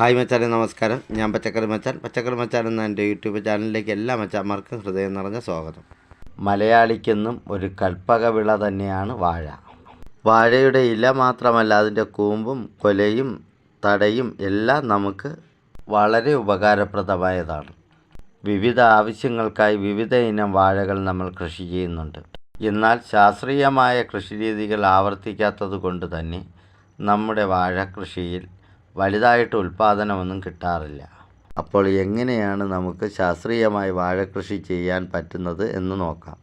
Hi മച്ചാനെ നമസ്കാരം. ഞാൻ പച്ചക്കറി മച്ചാൻ. പച്ചക്കറി മച്ചാൻ എന്ന എന്റെ യൂട്യൂബ് ചാനലിലേക്ക് എല്ലാ മച്ചാന്മാർക്കും ഹൃദയം നിറഞ്ഞ സ്വാഗതം. മലയാളിക്കെന്നും ഒരു കൽപ്പക വിള തന്നെയാണ് വാഴ. വാഴയുടെ ഇല മാത്രമല്ല അതിന്റെ കൂമ്പും കൊലയും തടയും എല്ലാം നമുക്ക് വളരെ ഉപകാരപ്രദമായതാണ്. വിവിധ ആവശ്യങ്ങൾക്കായി വിവിധ ഇനം വാഴകൾ നമ്മൾ കൃഷി ചെയ്യുന്നുണ്ട്. എന്നാൽ ശാസ്ത്രീയമായ കൃഷിരീതികൾ ആവർത്തിക്കാത്തത് കൊണ്ട് തന്നെ നമ്മുടെ വാഴ കൃഷിയിൽ വലുതായിട്ട് ഉൽപ്പാദനമൊന്നും കിട്ടാറില്ല. അപ്പോൾ എങ്ങനെയാണ് നമുക്ക് ശാസ്ത്രീയമായി വാഴ കൃഷി ചെയ്യാൻ പറ്റുന്നത് എന്ന് നോക്കാം.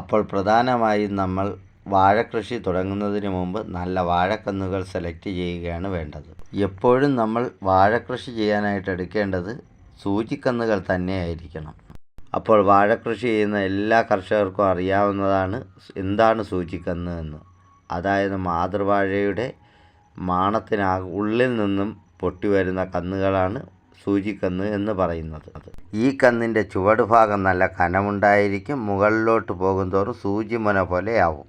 അപ്പോൾ പ്രധാനമായും നമ്മൾ വാഴക്കൃഷി തുടങ്ങുന്നതിന് മുമ്പ് നല്ല വാഴക്കന്നുകൾ സെലക്ട് ചെയ്യുകയാണ് വേണ്ടത്. എപ്പോഴും നമ്മൾ വാഴക്കൃഷി ചെയ്യാനായിട്ട് എടുക്കേണ്ടത് സൂചിക്കന്നുകൾ തന്നെയായിരിക്കണം. അപ്പോൾ വാഴക്കൃഷി ചെയ്യുന്ന എല്ലാ കർഷകർക്കും അറിയാവുന്നതാണ് എന്താണ് സൂചിക്കന്ന് എന്ന്. അതായത് മാതൃവാഴയുടെ മാണത്തിനാ ഉള്ളിൽ നിന്നും പൊട്ടി വരുന്ന കന്നുകളാണ് സൂചിക്കന്ന് എന്ന് പറയുന്നത്. ഈ കന്നിന്റെ ചുവടുഭാഗം നല്ല കനമുണ്ടായിരിക്കും മുകളിലോട്ട് പോകുന്തോറും സൂചിമുന പോലെയാവും.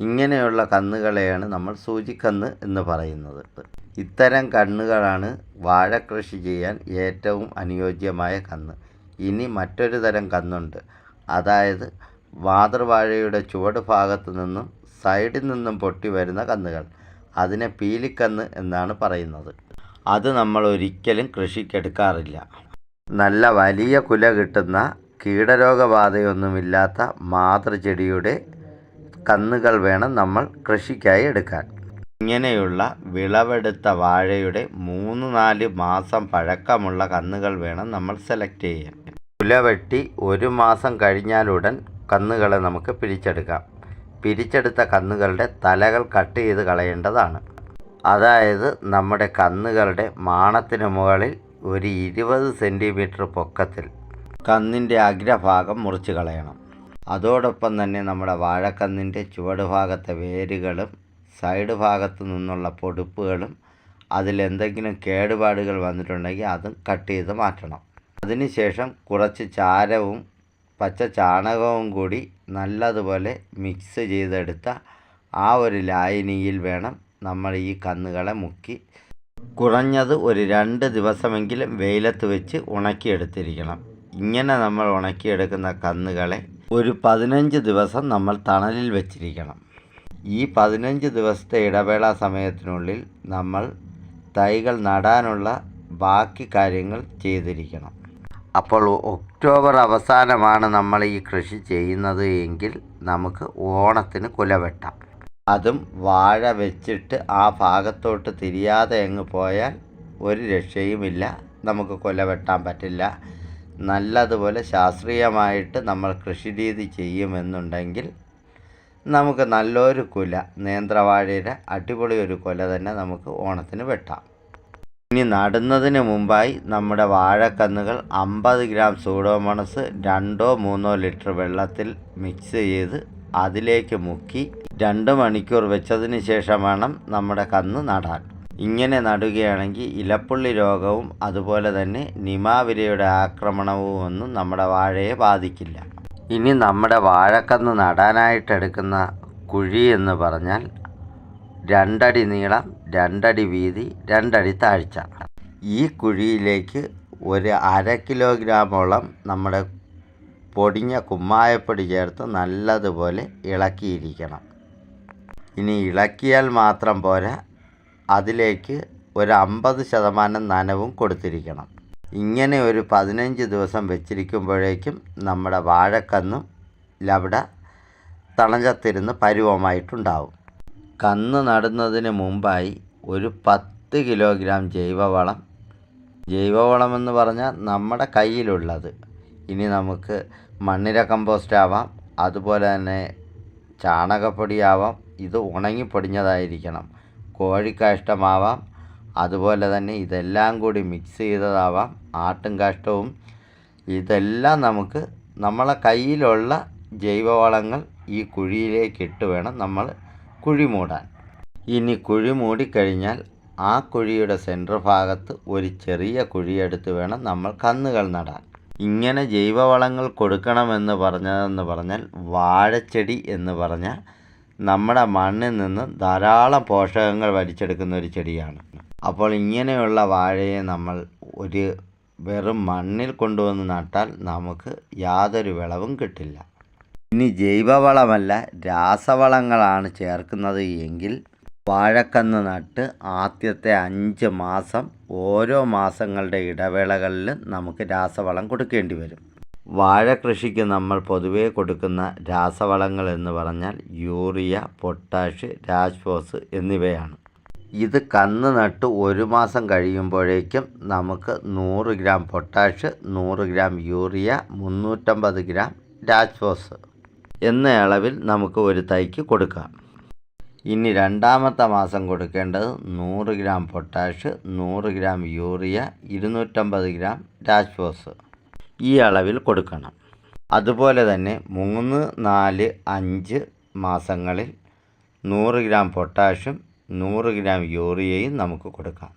ഇങ്ങനെയുള്ള കന്നുകളെയാണ് നമ്മൾ സൂചിക്കന്ന് എന്ന് പറയുന്നത്. ഇത്തരം കന്നുകളാണ് വാഴക്കൃഷി ചെയ്യാൻ ഏറ്റവും അനുയോജ്യമായ കന്ന്. ഇനി മറ്റൊരു തരം കന്നുണ്ട്. അതായത് മാതൃവാഴയുടെ ചുവട് ഭാഗത്തു നിന്നും സൈഡിൽ നിന്നും പൊട്ടി വരുന്ന കന്നുകൾ. അതിനെ പീലിക്കന്ന് എന്നാണ് പറയുന്നത്. അത് നമ്മൾ ഒരിക്കലും കൃഷിക്കെടുക്കാറില്ല. നല്ല വലിയ കുല കിട്ടുന്ന കീടരോഗബാധയൊന്നുമില്ലാത്ത മാതൃചെടിയുടെ കന്നുകൾ വേണം നമ്മൾ കൃഷിക്കായി എടുക്കാൻ. ഇങ്ങനെയുള്ള വിളവെടുത്ത വാഴയുടെ മൂന്ന് നാല് മാസം പഴക്കമുള്ള കന്നുകൾ വേണം നമ്മൾ സെലക്ട് ചെയ്യാൻ. കുല വെട്ടി ഒരു മാസം കഴിഞ്ഞാലുടൻ കന്നുകളെ നമുക്ക് പിരിച്ചെടുക്കാം. പിരിച്ചെടുത്ത കന്നുകളുടെ തലകൾ കട്ട് ചെയ്ത് കളയേണ്ടതാണ്. അതായത് നമ്മുടെ കന്നുകളുടെ മാണത്തിന് മുകളിൽ ഒരു ഇരുപത് സെന്റിമീറ്റർ പൊക്കത്തിൽ കന്നിന്റെ അഗ്രഭാഗം മുറിച്ച് കളയണം. അതോടൊപ്പം തന്നെ നമ്മുടെ വാഴക്കന്നിന്റെ ചുവട് ഭാഗത്തെ വേരുകളും സൈഡ് ഭാഗത്തു നിന്നുള്ള പൊടുപ്പുകളും അതിലെന്തെങ്കിലും കേടുപാടുകൾ വന്നിട്ടുണ്ടെങ്കിൽ അതും കട്ട് ചെയ്ത് മാറ്റണം. അതിനുശേഷം കുറച്ച് ചാരവും പച്ച ചാണകവും കൂടി നല്ലതുപോലെ മിക്സ് ചെയ്തെടുത്ത ആ ഒരു ലായനിയിൽ വേണം നമ്മൾ ഈ കന്നുകളെ മുക്കി. കുറഞ്ഞത് ഒരു രണ്ട് ദിവസമെങ്കിലും വെയിലത്ത് വെച്ച് ഉണക്കിയെടുത്തിരിക്കണം. ഇങ്ങനെ നമ്മൾ ഉണക്കിയെടുക്കുന്ന കന്നുകളെ ഒരു പതിനഞ്ച് ദിവസം നമ്മൾ തണലിൽ വെച്ചിരിക്കണം. ഈ പതിനഞ്ച് ദിവസത്തെ ഇടവേള സമയത്തിനുള്ളിൽ നമ്മൾ തൈകൾ നടാനുള്ള ബാക്കി കാര്യങ്ങൾ ചെയ്തിരിക്കണം. അപ്പോൾ ഒക്ടോബർ അവസാനമാണ് നമ്മൾ ഈ കൃഷി ചെയ്യുന്നത് എങ്കിൽ നമുക്ക് ഓണത്തിന് കുല വെട്ടാം. അതും വാഴ വെച്ചിട്ട് ആ ഭാഗത്തോട്ട് തിരിയാതെ അങ്ങ് പോയാൽ ഒരു രക്ഷയുമില്ല. നമുക്ക് കുല വെട്ടാൻ പറ്റില്ല. നല്ലതുപോലെ ശാസ്ത്രീയമായിട്ട് നമ്മൾ കൃഷി രീതി ചെയ്യുമെന്നുണ്ടെങ്കിൽ നമുക്ക് നല്ലൊരു കുല നേന്ത്രവാഴയുടെ അടിപൊളി ഒരു കുല തന്നെ നമുക്ക് ഓണത്തിന് വെട്ടാം. ഇനി നടുന്നതിന് മുമ്പായി നമ്മുടെ വാഴക്കന്നുകൾ അമ്പത് ഗ്രാം സൂഡോമോണസ് രണ്ടോ മൂന്നോ ലിറ്റർ വെള്ളത്തിൽ മിക്സ് ചെയ്ത് അതിലേക്ക് മുക്കി രണ്ട് മണിക്കൂർ വെച്ചതിന് ശേഷം വേണം നമ്മുടെ കന്ന് നടാൻ. ഇങ്ങനെ നടുകയാണെങ്കിൽ ഇലപ്പുള്ളി രോഗവും അതുപോലെ തന്നെ നിമാവിരയുടെ ആക്രമണവും ഒന്നും നമ്മുടെ വാഴയെ ബാധിക്കില്ല. ഇനി നമ്മുടെ വാഴക്കന്ന് നടാനായിട്ടെടുക്കുന്ന കുഴി എന്ന് പറഞ്ഞാൽ രണ്ടടി നീളം രണ്ടടി വീതി രണ്ടടി താഴ്ച. ഈ കുഴിയിലേക്ക് ഒരു അര കിലോഗ്രാമോളം നമ്മുടെ പൊടിഞ്ഞ കുമ്മായപ്പൊടി ചേർത്ത് നല്ലതുപോലെ ഇളക്കിയിരിക്കണം. ഇനി ഇളക്കിയാൽ മാത്രം പോരാ അതിലേക്ക് ഒരു അമ്പത് ശതമാനം നനവും കൊടുത്തിരിക്കണം. ഇങ്ങനെ ഒരു പതിനഞ്ച് ദിവസം വെച്ചിരിക്കുമ്പോഴേക്കും നമ്മുടെ വാഴക്കന്നും ലവിട തണഞ്ഞത്തിരുന്ന് പരുവമായിട്ടുണ്ടാവും. കന്ന് നടുന്നതിന് മുമ്പായി ഒരു പത്ത് കിലോഗ്രാം ജൈവവളം ജൈവവളം എന്ന് പറഞ്ഞാൽ നമ്മുടെ കയ്യിലുള്ളത്. ഇനി നമുക്ക് മണ്ണിര കമ്പോസ്റ്റ് ആവാം അതുപോലെ തന്നെ ചാണകപ്പൊടിയാവാം ഇത് ഉണങ്ങിപ്പൊടിഞ്ഞതായിരിക്കണം കോഴിക്കാഷ്ടമാവാം അതുപോലെ തന്നെ ഇതെല്ലാം കൂടി മിക്സ് ചെയ്തതാവാം ആട്ടും കാഷ്ടവും. ഇതെല്ലാം നമുക്ക് നമ്മളെ കയ്യിലുള്ള ജൈവവളങ്ങൾ ഈ കുഴിയിലേക്ക് ഇട്ട് വേണം നമ്മൾ കുഴി മൂടാൻ. ഇനി കുഴി മൂടിക്കഴിഞ്ഞാൽ ആ കുഴിയുടെ സെന്റർ ഭാഗത്ത് ഒരു ചെറിയ കുഴിയെടുത്ത് വേണം നമ്മൾ കന്നുകൾ നടാൻ. ഇങ്ങനെ ജൈവവളങ്ങൾ കൊടുക്കണമെന്ന് പറഞ്ഞതെന്ന് പറഞ്ഞാൽ വാഴച്ചെടി എന്ന് പറഞ്ഞാൽ നമ്മുടെ മണ്ണിൽ നിന്ന് ധാരാളം പോഷകങ്ങൾ വലിച്ചെടുക്കുന്ന ഒരു ചെടിയാണ്. അപ്പോൾ ഇങ്ങനെയുള്ള വാഴയെ നമ്മൾ ഒരു വെറും മണ്ണിൽ കൊണ്ടുവന്ന് നട്ടാൽ നമുക്ക് യാതൊരു വിളവും കിട്ടില്ല. ഇനി ജൈവവളമല്ല രാസവളങ്ങളാണ് ചേർക്കുന്നത് എങ്കിൽ വാഴക്കന്ന് നട്ട് ആദ്യത്തെ അഞ്ച് മാസം ഓരോ മാസങ്ങളുടെ ഇടവേളകളിൽ നമുക്ക് രാസവളം കൊടുക്കേണ്ടി വരും. വാഴ കൃഷിക്ക് നമ്മൾ പൊതുവേ കൊടുക്കുന്ന രാസവളങ്ങൾ എന്ന് പറഞ്ഞാൽ യൂറിയ പൊട്ടാഷ് രാജ്ഫോസ് എന്നിവയാണ്. ഇത് കന്ന് നട്ട് ഒരു മാസം കഴിയുമ്പോഴേക്കും നമുക്ക് നൂറ് ഗ്രാം പൊട്ടാഷ് നൂറ് ഗ്രാം യൂറിയ മുന്നൂറ്റമ്പത് ഗ്രാം രാജ്ഫോസ് എന്ന അളവിൽ നമുക്ക് ഒരു തൈക്ക് കൊടുക്കാം. ഇനി രണ്ടാമത്തെ മാസം കൊടുക്കേണ്ടത് നൂറ് ഗ്രാം പൊട്ടാഷ് നൂറ് ഗ്രാം യൂറിയ ഇരുന്നൂറ്റമ്പത് ഗ്രാം രാജ്ഫോസ്. ഈ അളവിൽ കൊടുക്കണം. അതുപോലെ തന്നെ മൂന്ന് നാല് അഞ്ച് മാസങ്ങളിൽ നൂറ് ഗ്രാം പൊട്ടാഷും നൂറ് ഗ്രാം യൂറിയയും നമുക്ക് കൊടുക്കാം.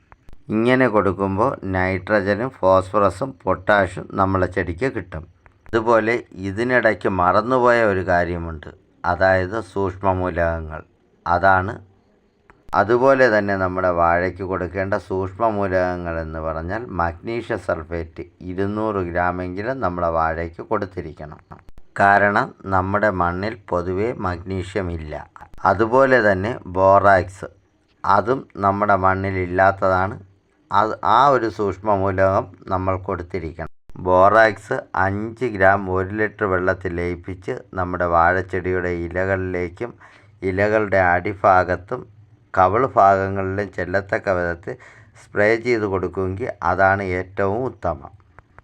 ഇങ്ങനെ കൊടുക്കുമ്പോൾ നൈട്രജനും ഫോസ്ഫറസും പൊട്ടാഷും നമ്മളെ ചെടിക്ക് കിട്ടും. അതുപോലെ ഇതിനിടയ്ക്ക് മറന്നുപോയ ഒരു കാര്യമുണ്ട്. അതായത് സൂക്ഷ്മമൂലകങ്ങൾ. അതാണ് അതുപോലെ തന്നെ നമ്മുടെ വാഴയ്ക്ക് കൊടുക്കേണ്ട സൂക്ഷ്മമൂലകങ്ങൾ എന്ന് പറഞ്ഞാൽ മഗ്നീഷ്യം സൾഫേറ്റ് ഇരുന്നൂറ് ഗ്രാമെങ്കിലും നമ്മുടെ വാഴയ്ക്ക് കൊടുത്തിരിക്കണം. കാരണം നമ്മുടെ മണ്ണിൽ പൊതുവെ മഗ്നീഷ്യം ഇല്ല അതുപോലെ തന്നെ ബോറാക്സ്. അതും നമ്മുടെ മണ്ണിൽ ഇല്ലാത്തതാണ്. അത് ആ ഒരു സൂക്ഷ്മമൂലകം നമ്മൾ കൊടുത്തിരിക്കണം. ബോറാക്സ് അഞ്ച് ഗ്രാം ഒരു ലിറ്റർ വെള്ളത്തിൽ ലയിപ്പിച്ച് നമ്മുടെ വാഴച്ചെടിയുടെ ഇലകളിലേക്കും ഇലകളുടെ അടിഭാഗത്തും കവൾ ഭാഗങ്ങളിലും ചെല്ലത്തക്ക വിധത്തിൽ സ്പ്രേ ചെയ്ത് കൊടുക്കുമെങ്കിൽ അതാണ് ഏറ്റവും ഉത്തമം.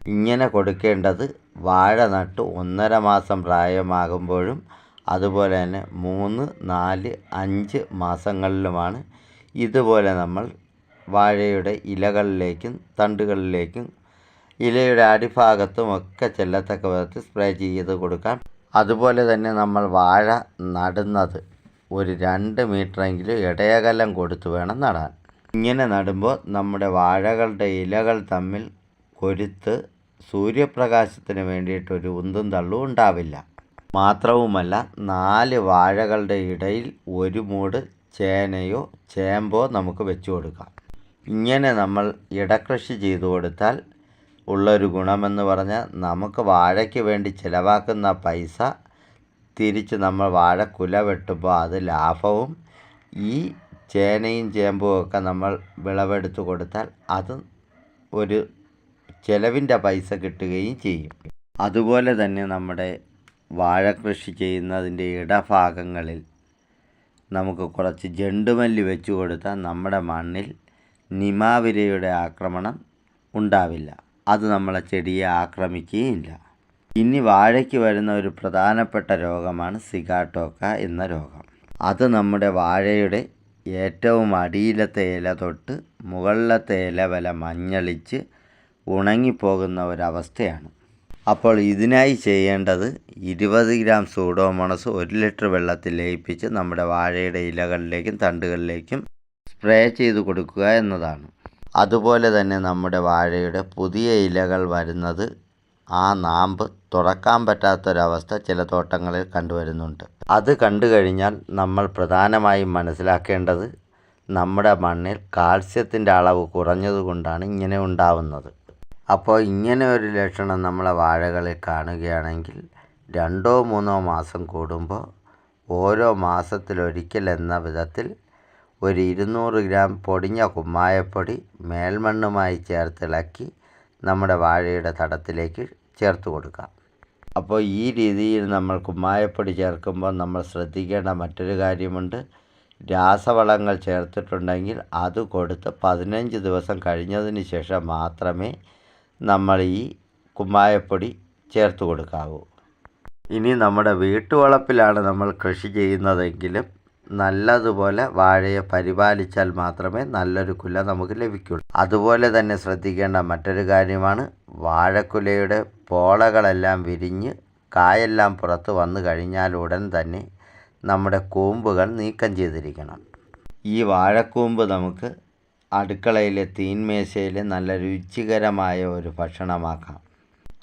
ഇങ്ങനെ കൊടുക്കേണ്ടത് വാഴ നട്ട് ഒന്നര മാസം പ്രായമാകുമ്പോഴും അതുപോലെ തന്നെ മൂന്ന് നാല് അഞ്ച് മാസങ്ങളിലുമാണ്. ഇതുപോലെ നമ്മൾ വാഴയുടെ ഇലകളിലേക്കും തണ്ടുകളിലേക്കും ഇലയുടെ അടിഭാഗത്തും ഒക്കെ ചെല്ലത്തക്ക വിധത്തിൽ സ്പ്രേ ചെയ്ത് കൊടുക്കാം അതുപോലെ തന്നെ നമ്മൾ വാഴ നടുന്നത് ഒരു രണ്ട് മീറ്ററെങ്കിലും ഇടയകലം കൊടുത്ത് വേണം നടാൻ. ഇങ്ങനെ നടുമ്പോൾ നമ്മുടെ വാഴകളുടെ ഇലകൾ തമ്മിൽ കൊരുത്ത് സൂര്യപ്രകാശത്തിന് വേണ്ടിയിട്ടൊരു ഉന്തും തള്ളും ഉണ്ടാവില്ല. മാത്രവുമല്ല നാല് വാഴകളുടെ ഇടയിൽ ഒരു മൂട് ചേനയോ ചേമ്പോ നമുക്ക് വെച്ചു കൊടുക്കാം. ഇങ്ങനെ നമ്മൾ ഇടകൃഷി ചെയ്തു കൊടുത്താൽ ഉള്ളൊരു ഗുണമെന്ന് പറഞ്ഞാൽ നമുക്ക് വാഴയ്ക്ക് വേണ്ടി ചിലവാക്കുന്ന പൈസ തിരിച്ച് നമ്മൾ വാഴ കുല വെട്ടുമ്പോൾ അത് ലാഭവും ഈ ചേനയും ചേമ്പും ഒക്കെ നമ്മൾ വിളവെടുത്ത് കൊടുത്താൽ അത് ഒരു ചിലവിന്റെ പൈസ കിട്ടുകയും ചെയ്യും. അതുപോലെ തന്നെ നമ്മുടെ വാഴ കൃഷി ചെയ്യുന്നതിന്റെ ഇടഭാഗങ്ങളിൽ നമുക്ക് കുറച്ച് ജണ്ടുമല്ലി വെച്ചു കൊടുത്താൽ നമ്മുടെ മണ്ണിൽ നിമാവിരയുടെ ആക്രമണം ഉണ്ടാവില്ല. അത് നമ്മളെ ചെടിയെ ആക്രമിക്കുകയില്ല. ഇനി വാഴയ്ക്ക് വരുന്ന ഒരു പ്രധാനപ്പെട്ട രോഗമാണ് സിഗാട്ടോക്ക എന്ന രോഗം. അത് നമ്മുടെ വാഴയുടെ ഏറ്റവും അടിയിലത്തെ ഇല തൊട്ട് മുകളിലത്തെ ഇല വരെ മഞ്ഞളിച്ച് ഉണങ്ങിപ്പോകുന്ന ഒരവസ്ഥയാണ്. അപ്പോൾ ഇതിനായി ചെയ്യേണ്ടത് ഇരുപത് ഗ്രാം സൂഡോമോണസ് ഒരു ലിറ്റർ വെള്ളത്തിൽ ലയിപ്പിച്ച് നമ്മുടെ വാഴയുടെ ഇലകളിലേക്കും തണ്ടുകളിലേക്കും സ്പ്രേ ചെയ്ത് കൊടുക്കുക എന്നതാണ്. അതുപോലെ തന്നെ നമ്മുടെ വാഴയുടെ പുതിയ ഇലകൾ വരുന്നത് ആ നാമ്പ് തുറക്കാൻ പറ്റാത്തൊരവസ്ഥ ചില തോട്ടങ്ങളിൽ കണ്ടുവരുന്നുണ്ട്. അത് കണ്ടു കഴിഞ്ഞാൽ നമ്മൾ പ്രധാനമായും മനസ്സിലാക്കേണ്ടത് നമ്മുടെ മണ്ണിൽ കാൽസ്യത്തിന്റെ അളവ് കുറഞ്ഞതുകൊണ്ടാണ് ഇങ്ങനെ ഉണ്ടാവുന്നത്. അപ്പോൾ ഇങ്ങനെ ഒരു ലക്ഷണം നമ്മളെ വാഴകളിൽ കാണുകയാണെങ്കിൽ രണ്ടോ മൂന്നോ മാസം കൂടുമ്പോൾ ഓരോ മാസത്തിലൊരിക്കൽ എന്ന വിധത്തിൽ ഒരു ഇരുന്നൂറ് ഗ്രാം പൊടിഞ്ഞ കുമ്മായപ്പൊടി മേൽമണ്ണുമായി ചേർത്തിളക്കി നമ്മുടെ വാഴയുടെ തടത്തിലേക്ക് ചേർത്ത് കൊടുക്കാം. അപ്പോൾ ഈ രീതിയിൽ നമ്മൾ കുമ്മായപ്പൊടി ചേർക്കുമ്പോൾ നമ്മൾ ശ്രദ്ധിക്കേണ്ട മറ്റൊരു കാര്യമുണ്ട്. രാസവളങ്ങൾ ചേർത്തിട്ടുണ്ടെങ്കിൽ അത് കൊടുത്ത് പതിനഞ്ച് ദിവസം കഴിഞ്ഞതിന് ശേഷം മാത്രമേ നമ്മൾ ഈ കുമ്മായപ്പൊടി ചേർത്ത് കൊടുക്കാവൂ. ഇനി നമ്മുടെ വീട്ടുവളപ്പിലാണ് നമ്മൾ കൃഷി ചെയ്യുന്നതെങ്കിലും നല്ലതുപോലെ വാഴയെ പരിപാലിച്ചാൽ മാത്രമേ നല്ലൊരു കുല നമുക്ക് ലഭിക്കുള്ളൂ. അതുപോലെ തന്നെ ശ്രദ്ധിക്കേണ്ട മറ്റൊരു കാര്യമാണ് വാഴക്കുലയുടെ പോളകളെല്ലാം വിരിഞ്ഞ് കായെല്ലാം പുറത്ത് വന്നു കഴിഞ്ഞാൽ ഉടൻ തന്നെ നമ്മുടെ കൂമ്പുകൾ നീക്കം ചെയ്തിരിക്കണം. ഈ വാഴക്കൂമ്പ് നമുക്ക് അടുക്കളയിലെ തീൻമേശയിൽ നല്ല രുചികരമായ ഒരു ഭക്ഷണമാക്കാം.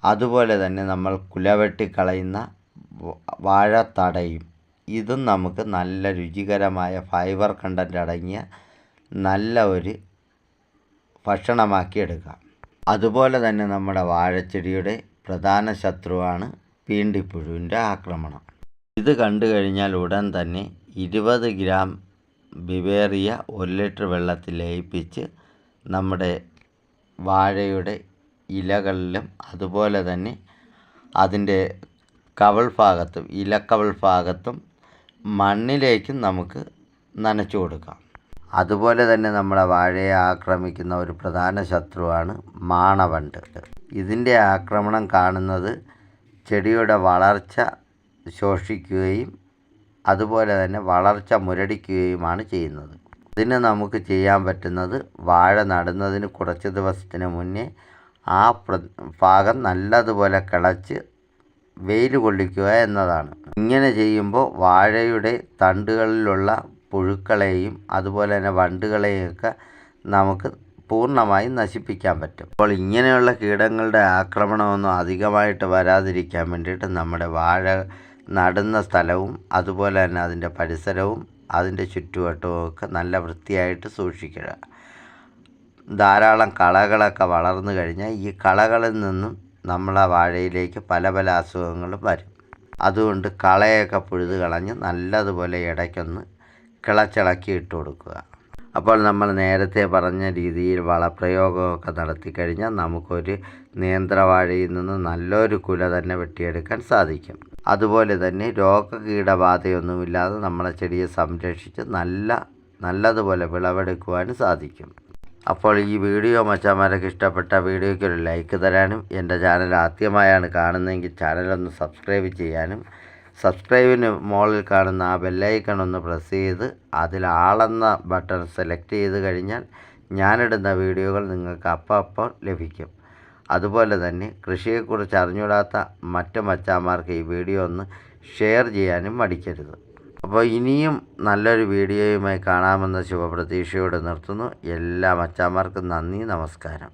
അതുപോലെ തന്നെ നമ്മൾ കുലവെട്ടിക്കളയുന്ന വാഴത്തടയും ഇതും നമുക്ക് നല്ല രുചികരമായ ഫൈബർ കണ്ടന്റ് അടങ്ങിയ നല്ല ഒരു ഭക്ഷണമാക്കി എടുക്കാം അതുപോലെ തന്നെ നമ്മുടെ വാഴച്ചെടിയുടെ പ്രധാന ശത്രുവാണ് പീണ്ടിപ്പുഴുവിന്റെ ആക്രമണം. ഇത് കണ്ടു കഴിഞ്ഞാൽ ഉടൻ തന്നെ ഇരുപത് ഗ്രാം ബിവേറിയ ഒരു ലിറ്റർ വെള്ളത്തിൽ ലയിപ്പിച്ച് നമ്മുടെ വാഴയുടെ ഇലകളിലും അതുപോലെ തന്നെ അതിന്റെ കവൾ ഭാഗത്തും ഇലക്കവൾ ഭാഗത്തും മണ്ണിലേക്കും നമുക്ക് നനച്ചു കൊടുക്കാം. അതുപോലെ തന്നെ നമ്മുടെ വാഴയെ ആക്രമിക്കുന്ന ഒരു പ്രധാന ശത്രുവാണ് മാണവണ്ട്. ഇതിന്റെ ആക്രമണം കാണുന്നത് ചെടിയുടെ വളർച്ച ശോഷിക്കുകയും അതുപോലെ തന്നെ വളർച്ച മുരടിക്കുകയുമാണ് ചെയ്യുന്നത്. ഇതിന് നമുക്ക് ചെയ്യാൻ പറ്റുന്നത് വാഴ നടുന്നതിന് കുറച്ച് ദിവസത്തിന് മുന്നേ ആ ഭാഗം നല്ലതുപോലെ കിളച്ച് വെയിൽ കൊള്ളിക്കുക എന്നതാണ്. ഇങ്ങനെ ചെയ്യുമ്പോൾ വാഴയുടെ തണ്ടുകളിലുള്ള പുഴുക്കളെയും അതുപോലെ തന്നെ വണ്ടുകളെയൊക്കെ നമുക്ക് പൂർണമായും നശിപ്പിക്കാൻ പറ്റും. അപ്പോൾ ഇങ്ങനെയുള്ള കീടങ്ങളുടെ ആക്രമണമൊന്നും അധികമായിട്ട് വരാതിരിക്കാൻ വേണ്ടിയിട്ട് നമ്മുടെ വാഴ നടുന്ന സ്ഥലവും അതുപോലെ തന്നെ അതിന്റെ പരിസരവും അതിന്റെ ചുറ്റുവട്ടവും ഒക്കെ നല്ല വൃത്തിയായിട്ട് സൂക്ഷിക്കുക. ധാരാളം കളകളൊക്കെ വളർന്നു കഴിഞ്ഞാൽ ഈ കളകളിൽ നിന്നും നമ്മളെ വാഴയിലേക്ക് പല പല അസുഖങ്ങളും വരും. അതുകൊണ്ട് കളയൊക്കെ പുഴുത് കളഞ്ഞ് നല്ലതുപോലെ ഇടയ്ക്കൊന്ന് കിളച്ചിളക്കി ഇട്ട് കൊടുക്കുക. അപ്പോൾ നമ്മൾ നേരത്തെ പറഞ്ഞ രീതിയിൽ വളപ്രയോഗമൊക്കെ നടത്തി കഴിഞ്ഞാൽ നമുക്കൊരു നിയന്ത്രവാഴയിൽ നിന്ന് നല്ലൊരു കുല തന്നെ വെട്ടിയെടുക്കാൻ സാധിക്കും. അതുപോലെ തന്നെ രോഗകീടബാധയൊന്നുമില്ലാതെ നമ്മളെ ചെടിയെ സംരക്ഷിച്ച് നല്ല നല്ലതുപോലെ വിളവെടുക്കുവാനും സാധിക്കും. അപ്പോൾ ഈ വീഡിയോ മച്ചാമാരൊക്കെ ഇഷ്ടപ്പെട്ട വീഡിയോയ്ക്ക് ഒരു ലൈക്ക് തരാനും എന്റെ ചാനൽ ആദ്യമായാണ് കാണുന്നതെങ്കിൽ ചാനലൊന്ന് സബ്സ്ക്രൈബ് ചെയ്യാനും സബ്സ്ക്രൈബിന് മുകളിൽ കാണുന്ന ആ ബെല്ലൈക്കൺ ഒന്ന് പ്രസ് ചെയ്ത് അതിൽ ആളെന്ന ബട്ടൺ സെലക്ട് ചെയ്ത് കഴിഞ്ഞാൽ ഞാനിടുന്ന വീഡിയോകൾ നിങ്ങൾക്ക് അപ്പം അപ്പം ലഭിക്കും. അതുപോലെ തന്നെ കൃഷിയെക്കുറിച്ച് അറിഞ്ഞൂടാത്ത മറ്റ് മച്ചാമാർക്ക് ഈ വീഡിയോ ഒന്ന് ഷെയർ ചെയ്യാനും മടിക്കരുത്. അപ്പോൾ ഇനിയും നല്ലൊരു വീഡിയോയുമായി കാണാമെന്ന ശുഭപ്രതീക്ഷയോടെ നിർത്തുന്നു. എല്ലാ മച്ചാന്മാർക്കും നന്ദി നമസ്കാരം.